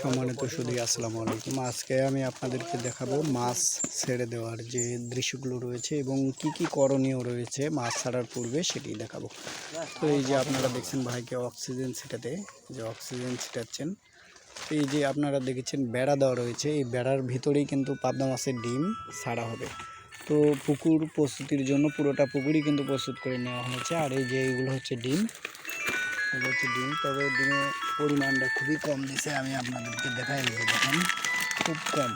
সম্মানিত সুদী আসসালামু আলাইকুম। আজকে আমি আপনাদেরকে দেখাবো মাছ ছেড়ে দেওয়ার যে দৃশ্যগুলো রয়েছে এবং কি কি করণীয় রয়েছে মাছ ছাড়ার পূর্বে সেটি দেখাবো। তো এই যে আপনারা দেখছেন ভাইকে অক্সিজেন ছিটাতে, যে অক্সিজেন ছিটাচ্ছেন। এই যে আপনারা দেখেছেন বেড়া দেওয়া রয়েছে, এই বেড়ার ভিতরেই কিন্তু পাবদা মাছের ডিম ছাড়া হবে। তো পুকুর প্রস্তুতির জন্য পুরোটা পুকুরই কিন্তু প্রস্তুত করে নেওয়া হয়েছে। আর এই যে এইগুলো হচ্ছে ডিম এগুলো হচ্ছে ডিম, তবে ডিমের পরিমাণটা খুবই কম দিছে, আমি আপনাদেরকে দেখাই যে দেখেন, খুব কম।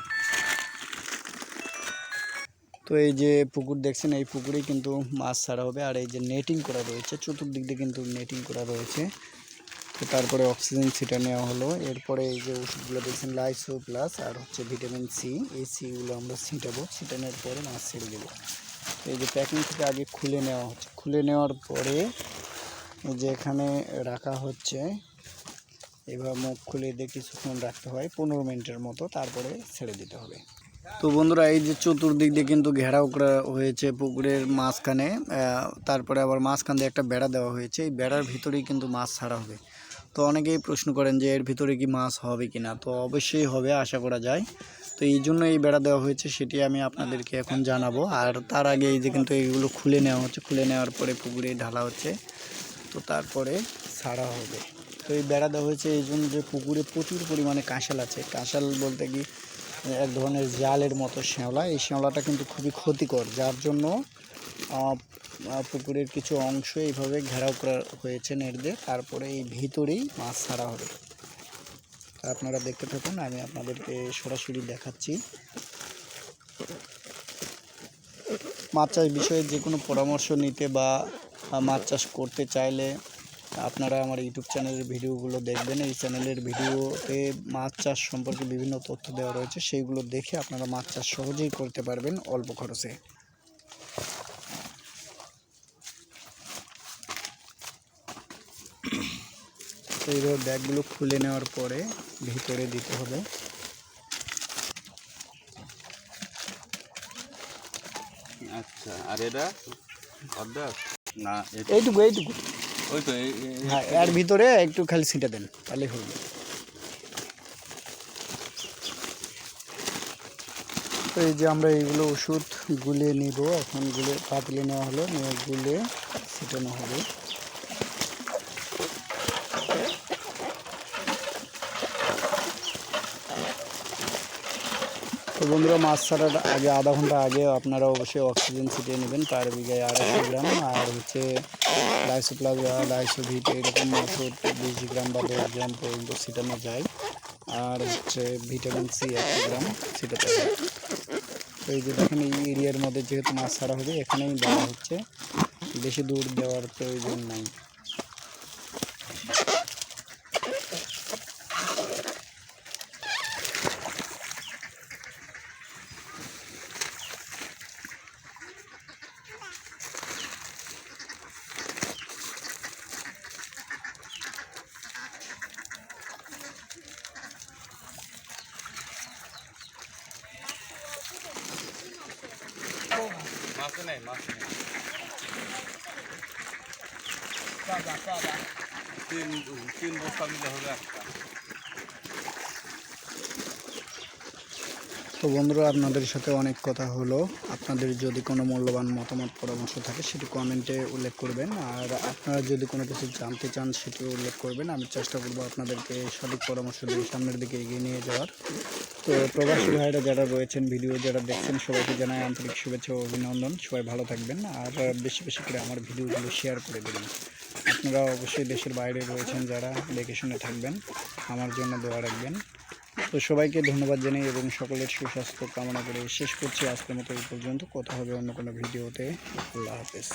তো এই যে পুকুর দেখছেন, এই পুকুরেই কিন্তু মাছ ছাড়া হবে, আর এই যে নেটিং করা রয়েছে, চতুর্দিক দিয়ে কিন্তু নেটিং করা রয়েছে। তো তারপরে অক্সিজেন সিটা নেওয়া হলো, এরপরে এই যে ওষুধগুলো দেখছেন লাইসো প্লাস আর হচ্ছে ভিটামিন সি এই সিগুলো আমরা ছিটাবো, ছিটানোর পরে মাছ ছেড়ে দেবো। এই যে প্যাকিং থেকে আগে খুলে নেওয়া হচ্ছে, খুলে নেওয়ার পরে এই যে এখানে রাখা হচ্ছে, এবার মুখ খুলে দিয়ে কিছুক্ষণ রাখতে হয়, পনেরো মিনিটের মতো, তারপরে ছেড়ে দিতে হবে। তো বন্ধুরা, এই যে চতুর্দিক দিয়ে কিন্তু ঘেরাও করা হয়েছে পুকুরের মাঝখানে তারপরে আবার মাঝখান দিয়ে একটা বেড়া দেওয়া হয়েছে, এই বেড়ার ভিতরেই কিন্তু মাছ ছাড়া হবে। তো অনেকেই প্রশ্ন করেন যে এর ভিতরে কি মাছ হবে কি না তো অবশ্যই হবে, আশা করা যায়। তো এই জন্য এই বেড়া দেওয়া হয়েছে, সেটি আমি আপনাদেরকে এখন জানাব। আর তার আগে এই যে কিন্তু এইগুলো খুলে নেওয়া হচ্ছে, খুলে নেওয়ার পরে পুকুরে ঢালা হচ্ছে। তো তারপরে ছাড়া হবে। তো এই বেড়া দেওয়া হয়েছে এই জন্য যে পুকুরে প্রচুর পরিমাণে কাঁশাল আছে। কাঁশাল বলতে কি, এক ধরনের জালের মতো শ্যাওলা। এই শ্যাওলাটা কিন্তু খুবই ক্ষতিকর, যার জন্য পুকুরের কিছু অংশ এইভাবে ঘেরাও করা হয়েছে নেট তারপরে এই ভিতরেই মাছ ছাড়া হবে। আপনারা দেখতে থাকুন, আমি আপনাদেরকে সরাসরি দেখাচ্ছি। মাছ চাষ বিষয়ে যে কোনো পরামর্শ নিতে বা মাছ চাষ করতে চাইলে আপনারা আমার ইউটিউব চ্যানেলের ভিডিওগুলো দেখবেন। এই চ্যানেলের ভিডিওতে মাছ চাষ সম্পর্কে বিভিন্ন তথ্য দেওয়া রয়েছে, সেইগুলো দেখে আপনারা মাছ চাষ সহজেই করতে পারবেন অল্প খরচে। তো এইভাবে ব্যাগগুলো খুলে নেওয়ার পরে ভিতরে দিতে হবে। আচ্ছা আর এটা? অর্ধেক? না এইটুকু এইটুকু। ওই তো হ্যাঁ এর ভিতরে একটু খালি ছিটে দেন তাহলে হবে তো এই যে আমরা এইগুলো ওষুধ গুলে নিব এখন গুলে পাতলে নেওয়া হলো নিয়ে গুলে ছিটানো হবে। তো বন্ধুরা, মাছ ছাড়ার আগে আধা ঘণ্টা আগে আপনারা অবশ্যই অক্সিজেন ছিটিয়ে নেবেন পার বিঘায় আড়াইশো গ্রাম, আর হচ্ছে লাইসো প্লাজা লাইসো ভিট এরকম ওষুধ বিশ গ্রাম বা দশ গ্রাম পর্যন্ত ছিটানো যায়। আর হচ্ছে ভিটামিন সি একশো গ্রাম ছিটাতে হয়। তো এই যে দেখেন, এই এরিয়ার মধ্যে যেহেতু মাছ ছাড়া হবে, এখানেই দেওয়া হচ্ছে। বেশি দূর দেওয়ার প্রয়োজন নাই। মাছ নেই মাছ নেই। তিন তিন বস্তা দিলে হবে একটা। তো বন্ধুরা, আপনাদের সাথে অনেক কথা হলো। আপনাদের যদি কোনো মূল্যবান মতামত, পরামর্শ থাকে, সেটি কমেন্টে উল্লেখ করবেন। আর আপনারা যদি কোনো কিছু জানতে চান, সেটিও উল্লেখ করবেন। আমি চেষ্টা করব আপনাদেরকে সঠিক পরামর্শ দিয়ে সামনের দিকে এগিয়ে নিয়ে যাওয়ার। তো প্রবাসী ভাইরা যারা রয়েছেন, ভিডিও যারা দেখছেন, সবাইকে জানাই আন্তরিক শুভেচ্ছা ও অভিনন্দন। সবাই ভালো থাকবেন। আর বেশি বেশি করে আমার ভিডিওগুলো শেয়ার করে দেবেন। আপনারা অবশ্যই দেশের বাইরে রয়েছেন যারা দেখে শুনে থাকবেন। আমার জন্য দোয়া রাখবেন। তো সবাইকে ধন্যবাদ জানাই এবং সকলের সুস্বাস্থ্য কামনা করে শেষ করছি আজকের মতো এই পর্যন্ত। কথা হবে অন্য কোনো ভিডিওতে। আল্লাহ হাফেজ।